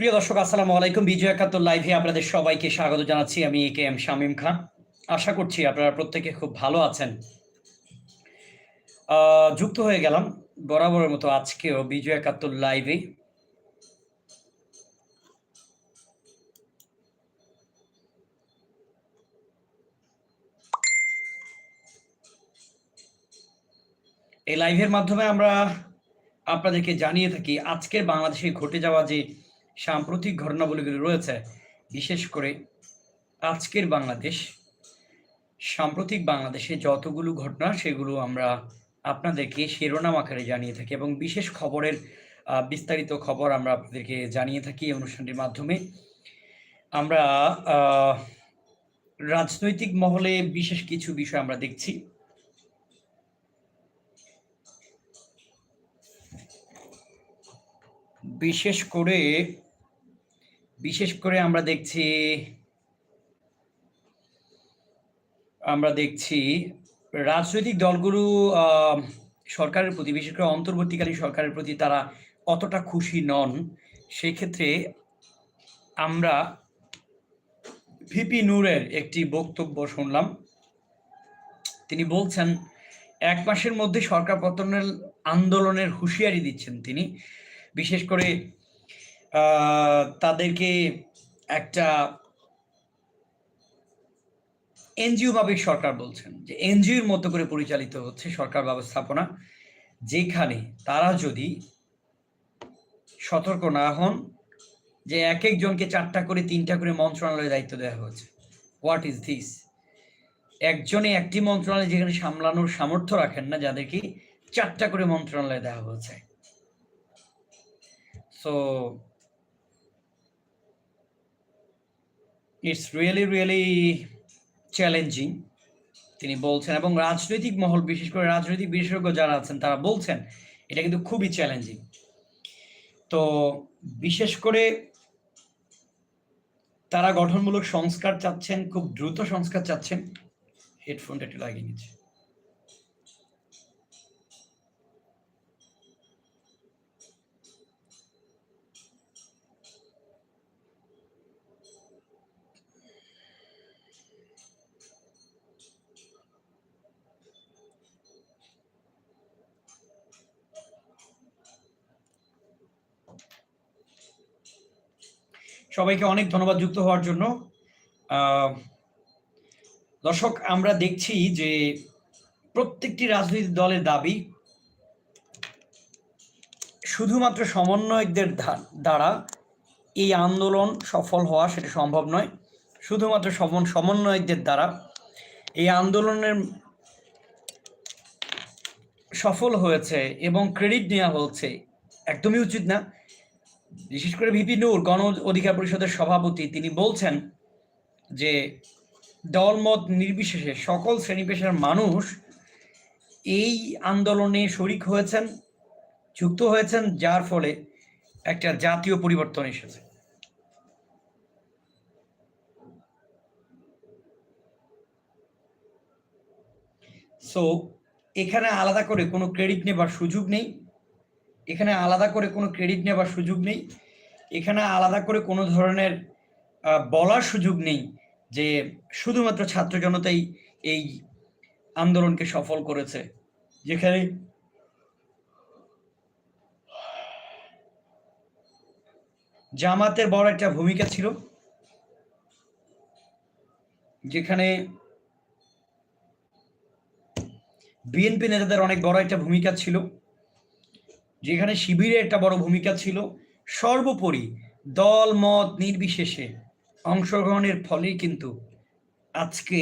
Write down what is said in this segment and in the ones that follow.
প্রিয় দর্শক, আসসালামু আলাইকুম। বিজয় একাত্তর লাইভে আপনাদের সবাইকে স্বাগত জানাচ্ছি। আমি এ কে এম শামীম খান। আশা করছি আপনারা প্রত্যেকে খুব ভালো আছেন। যুক্ত হয়ে গেলাম বরাবরের মতো আজকেও বিজয় একাত্তর লাইভে এই লাইভের মাধ্যমে আমরা আপনাদেরকে জানিয়ে থাকি, আজকের বাংলাদেশে ঘটে যাওয়া যে সাম্প্রতিক ঘটনাবলীগুলি রয়েছে, বিশেষ করে আজকের বাংলাদেশ। সাম্প্রতিক বাংলাদেশে যতগুলো ঘটনা, সেগুলো আমরা আপনাদেরকে শিরোনাম আকারে জানিয়ে থাকি এবং বিশেষ খবরের বিস্তারিত খবর আমরা আপনাদেরকে জানিয়ে থাকি এই অনুষ্ঠানটির মাধ্যমে। আমরা রাজনৈতিক মহলে বিশেষ কিছু বিষয় আমরা দেখছি। বিশেষ করে বিশেষ করে আমরা দেখছি আমরা দেখছি রাজনৈতিক দলগুলো সরকারের প্রতি, বিশেষ করে অন্তর্বর্তীকালীন সরকারের প্রতি তারা অতটা খুশি নন, সেক্ষেত্রে আমরা ভিপি নূরের একটি বক্তব্য শুনলাম। তিনি বলছেন, এক মাসের মধ্যে সরকার পতনের আন্দোলনের হুঁশিয়ারি দিচ্ছেন তিনি। বিশেষ করে তাদেরকে একটা এনজিও মাফিক সরকার বলছেন, যে এনজিওর মতো করে পরিচালিত হচ্ছে সরকার ব্যবস্থাপনা, যেখানে তারা যদি সতর্ক না হন, যে এক একজনকে চারটা করে, তিনটা করে মন্ত্রণালয়ের দায়িত্ব দেওয়া হয়েছে। হোয়াট ইজ দিস একজনে একটি মন্ত্রণালয় যেখানে সামলানোর সামর্থ্য রাখেন না, যাদেরকে চারটা করে মন্ত্রণালয় দেওয়া হয়েছে। So it's really really challenging তিনি বলছেন, এবং রাজনৈতিক মহল, বিশেষ করে রাজনৈতিক বিশেষজ্ঞ যারা আছেন, তারা বলছেন, এটা কিন্তু খুবই চ্যালেঞ্জিং তো বিশেষ করে তারা গঠনমূলক সংস্কার চাচ্ছেন, খুব দ্রুত সংস্কার চাচ্ছেন হেডফোনটা একটু লাগিয়ে নিচ্ছে। সবাইকে অনেক ধন্যবাদ যুক্ত হওয়ার জন্য। দর্শক, আমরা দেখছি যে প্রত্যেকটি রাজনৈতিক দলের দাবি শুধুমাত্র সমন্বয়কদের দ্বারা এই আন্দোলন সফল হওয়া সেটা সম্ভব নয়। শুধুমাত্র সমন- সমন্বয়কদের দ্বারা এই আন্দোলনের সফল হয়েছে এবং ক্রেডিট নেওয়া হচ্ছে। একদমই উচিত না। বিশেষ করে ভিপি নূর, গণ অধিকার পরিষদের সভাপতি, তিনি বলছেন যে দলমত নির্বিশেষে সকল শ্রেণি পেশার মানুষ এই আন্দোলনে শরিক হয়েছেন, যুক্ত হয়েছেন, যার ফলে একটা জাতীয় পরিবর্তন এসেছে। সো এখানে আলাদা করে কোনো ক্রেডিট নেবার সুযোগ নেই। এখানে আলাদা করে কোনো ক্রেডিট নেবার সুযোগ নেই। এখানে আলাদা করে কোনো ধরনের বলার সুযোগ নেই যে শুধুমাত্র ছাত্র জনতাই এই আন্দোলনকে সফল করেছে। যেখানে জামাতের বড় একটা ভূমিকা ছিল, যেখানে বিএনপি নেতাদের অনেক বড় একটা ভূমিকা ছিল। যেখানে শিবিরের একটা বড় ভূমিকা ছিল। সর্বোপরি দল, মত নির্বিশেষে অংশগ্রহণের ফলেই কিন্তু আজকে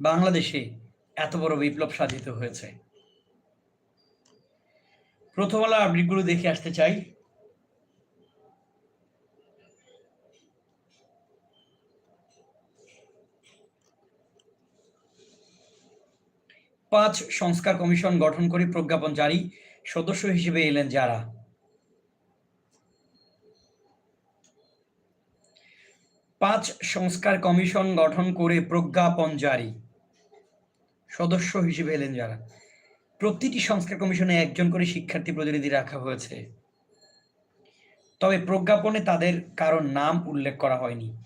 বাংলাদেশে এত বড় বিপ্লব সাধিত হয়েছে। প্রথম আলো আপডেটগুলো দেখে আসতে চাই। পাঁচ সংস্কার কমিশন গঠন করে প্রজ্ঞাপন জারি। সদস্য হিসেবে এলেন যারা? পাঁচ সংস্কার কমিশন গঠন করে প্রজ্ঞাপন জারি। সদস্য হিসেবে এলেন যারা? প্রতিটি সংস্কার কমিশনে একজন করে শিক্ষার্থী প্রতিনিধি রাখা হয়েছে। তবে প্রজ্ঞাপনে তাদের কারোর নাম উল্লেখ করা হয়নি।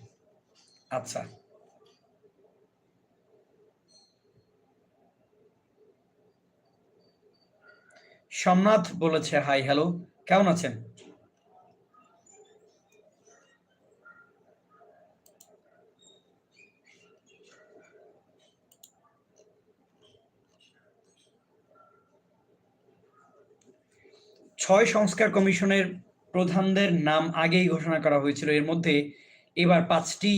আচ্ছা। সোমনাথ বলেছে, হাই, হ্যালো, কেমন আছেন? ছয় সংস্কার কমিশনের প্রধানদের নাম আগেই ঘোষণা করা হয়েছিল। এর মধ্যে এবার পাঁচটি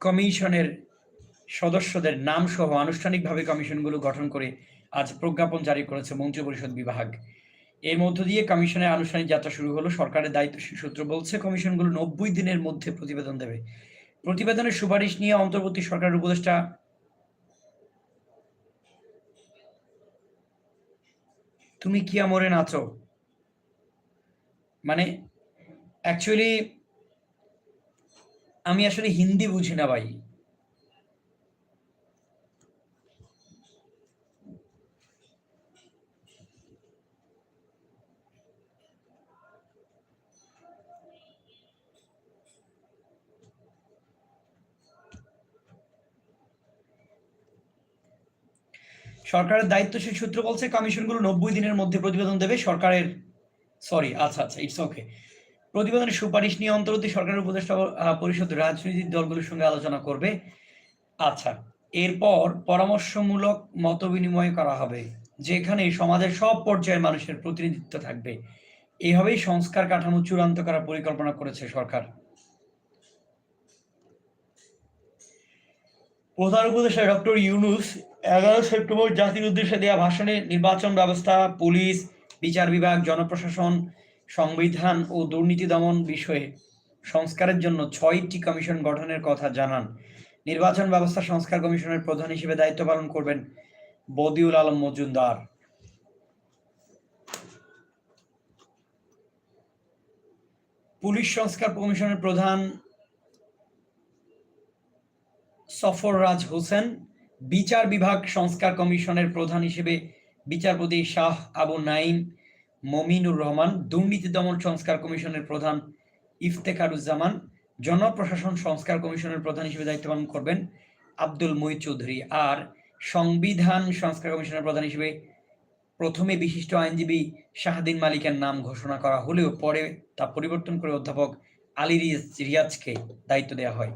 কমিশনের সদস্যদের নাম সহ আনুষ্ঠানিকভাবে কমিশনগুলো গঠন করে আজ প্রজ্ঞাপন জারি করেছে মন্ত্রিপরিষদ বিভাগ। এর মধ্য দিয়ে কমিশনের আনুষ্ঠানিক যাত্রা শুরু হলো। সরকারের দায়িত্বশীল সূত্র বলছে, কমিশনগুলো নব্বই দিনের মধ্যে প্রতিবেদন দেবে। প্রতিবেদনের সুপারিশ নিয়ে অন্তর্বর্তী সরকারের উপদেষ্টা তুমি কি আমরে নাচো? মানে অ্যাকচুয়ালি আমি আসলে হিন্দি বুঝি না ভাই। সরকারের দায়িত্বশীল সূত্র বলছে কমিশনগুলো নব্বই দিনের মধ্যে প্রতিবেদন দেবে। সরকারের সরি আচ্ছা আচ্ছা ইটস ওকে প্রতিবেদনের সুপারিশ নিয়ে অন্তর্বর্তী সরকারের উপদেষ্টা পরিষদ রাজনৈতিক দলগুলোর সঙ্গে আলোচনা করবে। আচ্ছা এরপর পরামর্শমূলক মত বিনিময় করা হবে, যেখানে সমাজের সব পর্যায়ের মানুষের প্রতিনিধিত্ব থাকবে। এভাবেই সংস্কার কাঠামো চূড়ান্ত করার পরিকল্পনা করেছে সরকার। প্রধান উপদেষ্টা ডক্টর ইউনুস এগারো সেপ্টেম্বর জাতির উদ্দেশ্যে দেওয়া ভাষণে নির্বাচন ব্যবস্থা, পুলিশ, বিচার বিভাগ, জনপ্রশাসন, সংবিধান ও দুর্নীতি দমন বিষয়ে সংস্কারের জন্য ছয়টি কমিশন গঠনের কথা জানান। নির্বাচন ব্যবস্থা সংস্কার কমিশনের প্রধান হিসেবে দায়িত্ব পালন করবেন বদিউল আলম মজুমদার। পুলিশ সংস্কার কমিশনের প্রধান সফররাজ হোসেন বিচার বিভাগ সংস্কার কমিশনের প্রধান হিসেবে বিচারপতি শাহ আবু নাইম মমিনুর রহমান, দুর্নীতি দমন সংস্কার কমিশনের প্রধান ইফতেখারুজ্জামান, জনপ্রশাসন সংস্কার কমিশনের প্রধান হিসেবে দায়িত্ব পালন করবেন আব্দুল মুই চৌধুরী। আর সংবিধান সংস্কার কমিশনের প্রধান হিসেবে প্রথমে বিশিষ্ট আইনজীবী শাহদিন মালিকের নাম ঘোষণা করা হলেও পরে তা পরিবর্তন করে অধ্যাপক আলী রিয়াজকে দায়িত্ব দেওয়া হয়।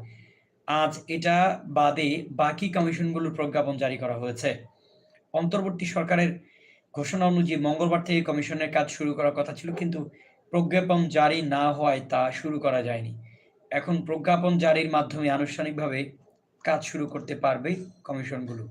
আজ এটা বাদে বাকি কমিশনগুলোর প্রজ্ঞাপন জারি করা হয়েছে। অন্তর্বর্তী সরকারের ঘোষণা অনুযায়ী মঙ্গলবার থেকে কমিশনের কাজ শুরু করার কথা ছিল, কিন্তু প্রজ্ঞাপন জারি না হওয়ায় তা শুরু করা যায়নি। এখন প্রজ্ঞাপন জারির মাধ্যমে আনুষ্ঠানিকভাবে কাজ শুরু করতে পারবে কমিশনগুলো।